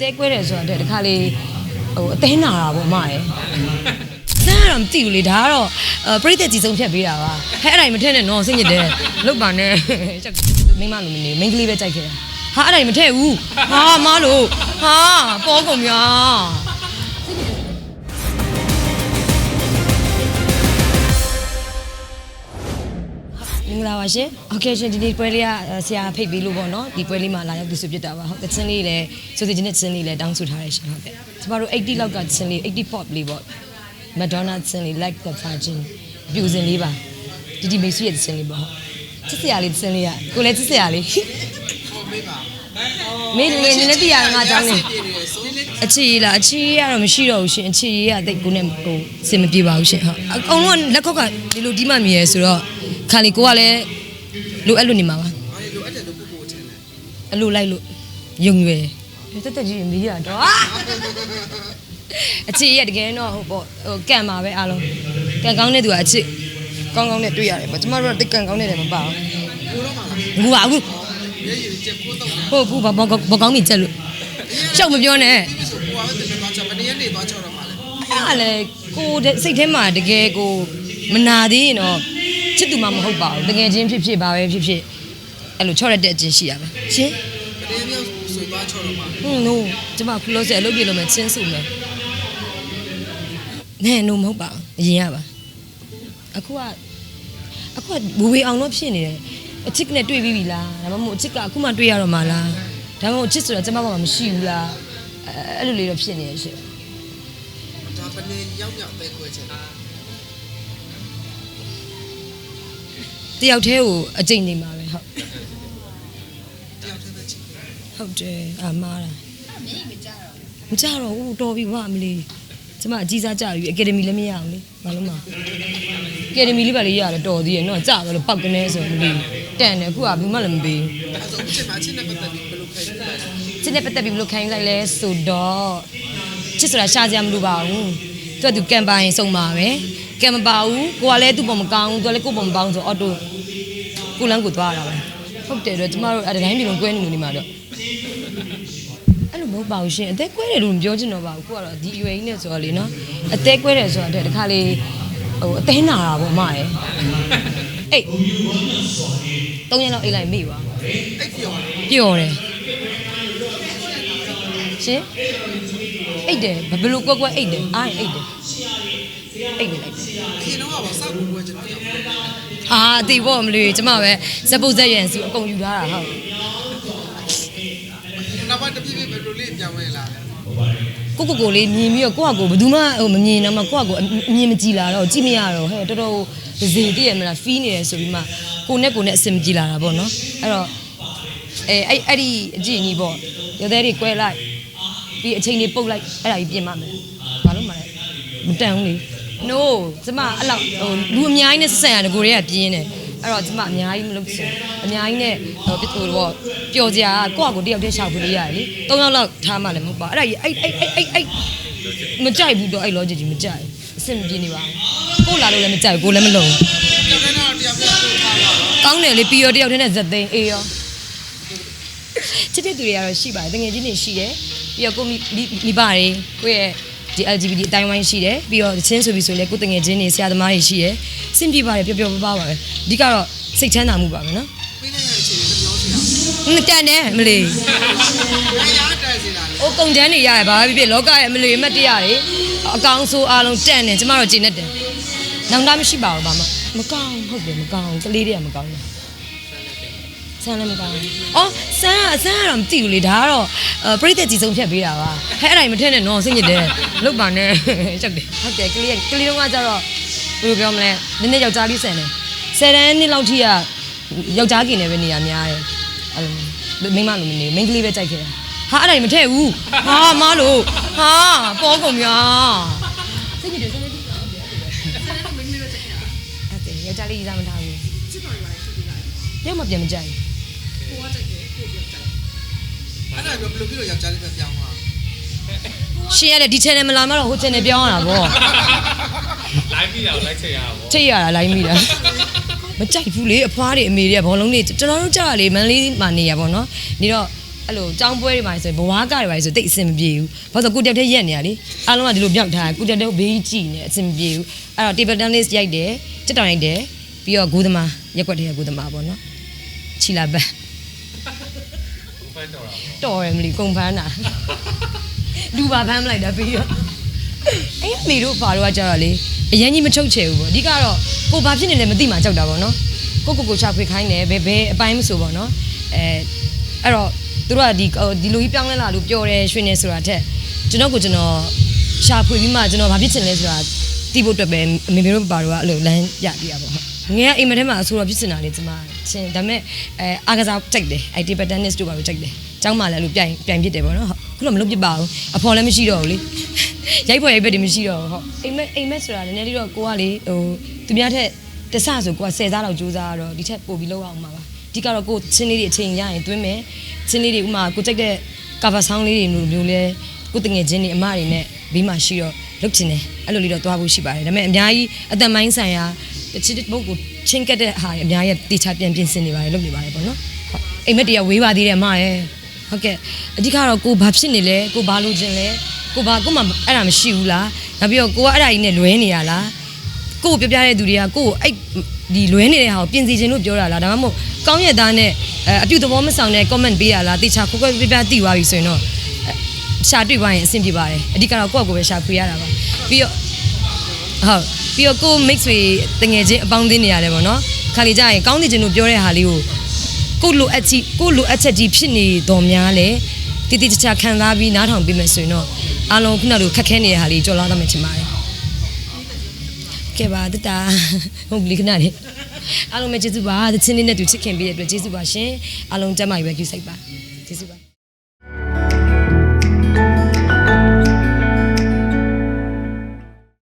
သေးကွဲတယ်ဆိုတာတဲ့တခါလေဟိုအသေးနာတာပေါ့မရဲ့စမ်းရတော့မသိဘူးလေဒါကတော့အဲပြိသက်ကြီးဆုံးဖြတ်ပေးတာပါဟဲ့အဲ့ဒါကြီးမထည့်နဲ့နော်စိတ်ညစ်တယ်လုတ်ပါနဲ့ချက်မိန်းမလိုမနေမိန်းကလေးပဲကြိုက်ခဲ့တာဟာအဲ့ဒါကြီးမထည့်ဘူးဟာမလို့ဟာပေါ်ကုန်များ င်္ဂလာပါရှင်။ occasion ဒီနေ့ပွဲလေးကဆရာဖိတ်ပြီးလို့ပေါ့နော်။ဒီပွဲလေးမှာလာရောက်သူဆိုပြတာပါ။ဟုတ်တဲ့ချင်းလေးလည်းဆိုစီချင်းတဲ့ချင်းလေးလည်းတောင်းဆိုထားရရှင်ဟုတ်ကဲ့။ကျမတို့80လောက်ကချင်းလေး80 pop လေးပေါ့။ Madonna ချင်းလေး like the virgin အပြူစင်လေးပါ။ဒီဒီမိတ်ဆွေရဲ့ချင်းလေးပေါ့။ချစ်စရာလေးချင်းလေးကကိုလည်းချစ်စရာလေး။မေးနေနေနေတရားငါကြောင်းနေအချီလားအချီကတော့မရှိတော့ဘူးရှင်အချီကတိတ်ကိုနဲ့ဟိုစင်မပြေပါဘူးရှင်ဟုတ်အကုန်လုံးကလက်ခောက်ကဒီလိုဒီမှမြည်ရဆိုတော့ ခါလီကိုကလည်းလိုအပ်လို့နေမှာပါအလိုလိုက်လို့ယုံရွယ်တက်တက်ကြီးမေးရတော့အချီရတကယ်တော့ဟိုပေါ့ဟိုကန်ပါပဲအားလုံးကန်ကောင်းတဲ့သူကအချီကောင်းကောင်းနဲ့တွေ့ရတယ်ပေါ့ကျမတို့ကတိတ်ကန်ကောင်းတဲ့တယ်မပါဘူးဘူးပါဘူးဟုတ်ဘူးဘာဘာဘာကောင်းပြီချက်လို့ရှောက်မပြောနဲ့ဆိုကိုကပဲတင်သွားချမနေရနေသွားချတော့မှာလေအဲ့ဒါလေကိုတဲ့စိတ်ထဲမှာတကယ်ကိုမနာသေးရင်တော့ ချစ်သူမှမဟုတ်ပါဘူးတကယ်ချင်းဖြစ်ဖြစ်ပါပဲဖြစ်ဖြစ်အဲ့လိုချော့ရတဲ့အချင်းရှိရပါရှင်မနေမြောက်ဆိုသွားချတော့မှာဟွန်းနို့ကျမ close အလုပ်ပြေလို့မချင်းစုမယ်နဲနို့မဟုတ်ပါဘူးအရင်ရပါအခုကအခုကဘူဝေအောင်တော့ဖြစ်နေတယ်အချစ်နဲ့တွေ့ပြီးပြီလားဒါမှမဟုတ်အချစ်ကအခုမှတွေ့ရတော့မှလားဒါမှမဟုတ်အချစ်ဆိုတော့ကျမဘာမှမရှိဘူးလားအဲ့လိုလေးတော့ဖြစ်နေရရှင်ဒါပနေရောက်ရောက်ပဲခွဲချင်တာ တယောက်တည်းကိုအကျိန်နေမှာပဲဟုတ်တယောက်တည်းပဲချင်ဟုတ်တယ်အာမားတာမကြတော့ဘူးတော်ပြီဝမလေးကျမအကြီးစားကြပြီအကယ်ဒမီလည်းမရအောင်လေဘာလို့မအကယ်ဒမီလေးပါလေရတယ်တော်သေးရဲ့နော်ကြပဲလို့ပောက်ကနေဆိုမလေးတန်တယ်အခုကဘူးမှလည်းမပေးအဲဆိုချင်မှာချင်တဲ့ပတ်သက်ပြီးဘယ်လိုခိုင်းလဲချစ်တဲ့ပတ်သက်ပြီးဘယ်လိုခိုင်းလိုက်လဲဆိုတော့ချစ်ဆိုတာရှားစရာမလိုပါဘူးသူကသူကံပါရင်စုံပါပဲ ကံမပါဘူးကိုကလည်းသူ့ပုံမကောင်းဘူးသူကလည်းကိုယ့်ပုံမပေါင်းဆိုအော်တိုကိုလန်းကိုသွားတာပဲဟုတ်တယ်တော့ကျမတို့အဲ့ဒီတိုင်းဒီလိုကွဲနေလို့နေမှာတော့အဲ့လိုမဟုတ်ပါဘူးရှင်အသက်ကွဲတယ်လို့မပြောချင်တော့ပါဘူးကိုကတော့ဒီအရွယ်ကြီးနဲ့ဆိုတော့လေနော်အသက်ကွဲတယ်ဆိုတာတဲ့တခါလေဟိုအသေးနာတာပေါ့မရဲ့အေးသုံးရက်လောက်အိတ်လိုက်မိပါအိတ်ပြော်ပျော်တယ်ရှင်အိတ်တယ်ဘယ်လိုကွက်ကွက်အိတ်တယ်အားရင်အိတ်တယ် အိတ်နေလိုက်တယ်ခင်တော့ကပါစောက်ကိုခွဲချင်တာရောက်အာအသေးပေါ့မလို့ကျမပဲဇက်ပုတ်ဇက်ရန်စုအကုန်ယူထားတာဟုတ်နောက်ပိုင်းတစ်ပြည့်ပြည့်ဘယ်လိုလေးပြောင်းလဲလာလဲကိုကိုကိုလေးမြင်ပြီးတော့ကိုကကိုဘယ်သူမှဟိုမမြင်တော့မှကိုကကိုအမြင်မကြည့်လာတော့ကြည့်မရတော့ဟဲ့တော်တော်ဒဇင်တည့်ရမလားဖီးနေတယ်ဆိုပြီးမှကိုနဲ့ကိုနဲ့အစင်မကြည့်လာတာပေါ့နော်အဲ့တော့အဲအဲ့အဲ့ဒီအကြည့်ကြီးပေါ့ရသေးတွေကွဲလိုက်ပြီးအချိန်တွေပုတ်လိုက်အဲ့ဒါကြီးပြင်ပါမယ်ဘာလို့မလဲမတန်ဘူးလေ no ကျမအဲ့လောက်ဟိုလူအများကြီးနဲ့ဆက်ဆံရတယ်ကိုတွေကပြင်းတယ်အဲ့တော့ကျမအများကြီးမလုပ်ချင်အများကြီးနဲ့ဟိုပြဟိုတော့ပျော်စရာကိုကကိုတယောက်တည်းရှောက်ဖို့လေးရတယ်လေ၃ယောက်လောက်ထားမှလည်းမဟုတ်ပါအဲ့ဒါကြီးအဲ့အဲ့အဲ့အဲ့အဲ့မကြိုက်ဘူးတော့အဲ့ logic ကြီးမကြိုက်အဆင်မပြေနေပါဘူးကိုလာလို့လည်းမကြိုက်ဘူးကိုလည်းမလုံဘူးတကယ်တော့တယောက်တည်းကိုထားပါတော့ကောင်းတယ်လေပြီးရောတယောက်တည်းနဲ့ဇက်သိန်းအေးရောချစ်တဲ့သူတွေကတော့ရှိပါတယ်တငယ်ချင်းတွေရှိတယ်ပြီးတော့ကိုမိမိပါတယ်ကိုယ့်ရဲ့ ဒီ LGBT အတိုင်းဝိုင်းရှိတယ်ပြီးတော့ချင်းဆိုပြီးဆိုလဲကိုယ်တငယ်ချင်းတွေဆရာသမားတွေရှိတယ်စင်ပြပါတယ်ပျော်ပျော်ပါးပါးပါပဲအဓိကတော့စိတ်ချမ်းသာမှုပါပဲနော်ပြီးလိုက်ရတဲ့ချိန်တွေပြောစီတာမတန်တယ်မလေးဘယ်ရတဲ့စီတာလဲဟိုကုန်တန်းတွေရရပါဖြစ်ဖြစ်လောကရဲ့မလေးအမတ်တရားတွေအကောင်ဆိုအားလုံးတန်တယ်ကျမတို့ကျင်နေတယ်နောင်တမရှိပါဘူးဘာမှမကောင်းဟုတ်တယ်မကောင်းကလေးတွေကမကောင်းဘူးဆန်းလည်းမကောင်းဘူး။အော် ဆန်းကဆန်းကတော့မသိဘူးလေဒါကတော့အဲပြိသက်ကြီးဆုံးဖြတ်ပေးတာပါ။ဟဲ့အဲ့ဒါကြီးမထည့်နဲ့နော်စိတ်ညစ်တယ်။လုတ်ပါနဲ့ချက်တယ်။ဟုတ်တယ်ကလေးကလေးတော့ကကြတော့ဘယ်လိုပြောမလဲနည်းနည်းယောက်ျားလေးဆန်တယ်။ဆယ်တန်းနှစ်လောက်ထိကယောက်ျားကင်နေပဲနေရများတယ်။အဲ့လိုမိန်းမလိုမနေမိန်းကလေးပဲကြိုက်ခဲ့တာ။ဟာအဲ့ဒါကြီးမထည့်ဘူး။ဟာမလို့ဟာပေါ်ကုန်များ။စိတ်ညစ်တယ်စိတ်ညစ်တယ်။ဟုတ်တယ်ယောက်ျားလေးကြီးစားမထားဘူး။စစ်တော်ရွာလေးစစ်ပြီးလိုက်။ရုပ်မပြန်မကြိုက်ဘူး အဲ့ဒါဘယ်လိုပြီးတော့ယောက်ျားလေးပဲပြောင်းသွားရှင်းရတယ်ဒီ channel မလာမှတော့ဟို channel ပြောင်းရတာဗောလိုက်ပြီးတော့လိုက်ချက်ရပါဘောထိတ်ရတာလိုက်မိတာမကြိုက်ဘူးလေအဖွားတွေအမေတွေကဘောလုံးတွေကျွန်တော်တို့ကြာလေမန်လေးမှာနေရပါတော့နေတော့အဲ့လိုចောင်းပွဲတွေမှာဆိုရင်ဘဝကတွေပါဆိုတိတ်အဆင်မပြေဘူးဘာလို့လဲကိုတက်တဲ့ရက်နေရလေအားလုံးကဒီလိုပြောက်ထားကိုတက်တဲ့ဘေးကြီးကြည့်နေအဆင်မပြေဘူးအဲ့တော့ table tennis ရိုက်တယ်တက်တောင်ရိုက်တယ်ပြီးတော့ဂိုးသမားရက်ွက်တဲ့ဂိုးသမားပေါ့နော်ချီလာပန်းဖ န်တော့တာပေါ့တော်ရမလီကုန်ဖန်းတာလူပါဖန်းမလိုက်တာပြီးတော့အဲ့အမေတို့ဘာတို့ကကြတော့လေအရင်ကြီးမချုပ်ချယ်ဘူးပေါ့အဓိကတော့ကိုဘာဖြစ်နေလဲမသိမှကြောက်တာပေါ့နော်ကိုကိုကိုချဖွေခိုင်းတယ်ဘယ်ဘယ်အပိုင်းမဆိုပေါ့နော်အဲအဲ့တော့သူတို့ကဒီဒီလိုကြီးပြောင်းလဲလာလို့ပြောတယ်ရွှေနေဆိုတာထက်ကျွန်တော်ကိုကျွန်တော်ရှာဖွေပြီးမှကျွန်တော်ဘာဖြစ်ချင်လဲဆိုတာသိဖို့အတွက်ပဲအမေမေတို့ဘာတို့ကအဲ့လိုလမ်းပြပြရပါဟုတ်ငယ်ကအိမ်မထဲမှာအဆိုတော်ဖြစ်စင်တာလေကျမ ရှင်ဒါပေမဲ့အဲအားကစားကြိုက်တယ်အဲ့ table tennis တို့ပါလို့ကြိုက်တယ်ကျောင်းမှာလည်းအဲ့လိုပြိုင်ပြိုင်ဖြစ်တယ်ပေါ့နော်ဟုတ်ခုလိုမလုပ်ဖြစ်ပါဘူးအဖော်လည်းမရှိတော့ဘူးလေရိုက်ဖွယ်ရိုက်ဖက်တွေမရှိတော့ဘူးဟုတ်အိမ်မက်အိမ်မက်ဆိုတာနည်းနည်းလေးတော့ကိုကလေဟိုသူများထက်တဆဆိုကိုက10စားတော့ကြိုးစားတော့ဒီထက်ပိုပြီးလောက်အောင်ပါပါအဓိကတော့ကိုချင်းလေးတွေအချိန်ရရင်တွင်းမယ်ချင်းလေးတွေဥမာကိုကြိုက်တဲ့ cover song လေးတွေမျိုးမျိုးလဲကိုတငယ်ချင်းတွေအမတွေနဲ့ဘေးမှာရှိတော့လုတ်ချင်တယ်အဲ့လိုလေးတော့သွားဖို့ရှိပါတယ်ဒါပေမဲ့အများကြီးအတန်မိုင်းဆိုင်ရာ ချစ်တဲ့ပုဂ္ဂိုလ်ချင်းကက်တဲ့ဟာတွေအများကြီးတေချာပြန်ပြင်ဆင်နေပါတယ်လုပ်နေပါတယ်ပေါ့နော်ဟုတ်အိမ်မက်တွေကဝေးပါသေးတယ်အမရဲ့ဟုတ်ကဲ့အဓိကတော့ကိုဘာဖြစ်နေလဲကိုဘာလိုချင်လဲကိုဘာကိုမှအဲ့ဒါမရှိဘူးလားနောက်ပြီးတော့ကိုကအဲ့ဒါကြီးနဲ့လွဲနေရလားကိုကိုပြောပြတဲ့သူတွေကကိုကိုအဲ့ဒီလွဲနေတဲ့ဟာကိုပြင်စီခြင်းလို့ပြောတာလားဒါမှမဟုတ်ကောင်းရက်သားနဲ့အဲအပြုသဘောမဆောင်တဲ့ comment ပေးရလားတေချာကိုကိုပြပြတိသွားပြီဆိုရင်တော့အဲရှာတွေ့သွားရင်အဆင်ပြေပါတယ်အဓိကတော့ကိုယ့်ကိုယ်ပဲရှာဖွေရတာပါပြီးတော့ ဟုတ်ပြီးတော့ကို mix တွေတငယ်ချင်းအပေါင်းအသင်းနေရတယ်ပေါ့နော်ခါလေကြာရင်ကောင်းနေခြင်းလို့ပြောတဲ့ဟာလေးကိုကိုလိုအပ်ကြီးကိုလိုအပ်ချက်ကြီးဖြစ်နေတော်များလေတိတိကျကျခံစားပြီးနားထောင်ပြီးမယ်ဆိုရင်တော့အားလုံးခုနကလိုခက်ခဲနေတဲ့ဟာလေးကြော်လာတော့မှချင်ပါတယ်ကဲပါတတာဟုတ်ပြီခဏလေးအားလုံးပဲကျေးဇူးပါသချင်းလေးနဲ့တူချစ်ခင်ပေးတဲ့အတွက်ကျေးဇူးပါရှင်အားလုံးကျမ်းမာရေးပဲကြည့်စိုက်ပါကျေးဇူးပါ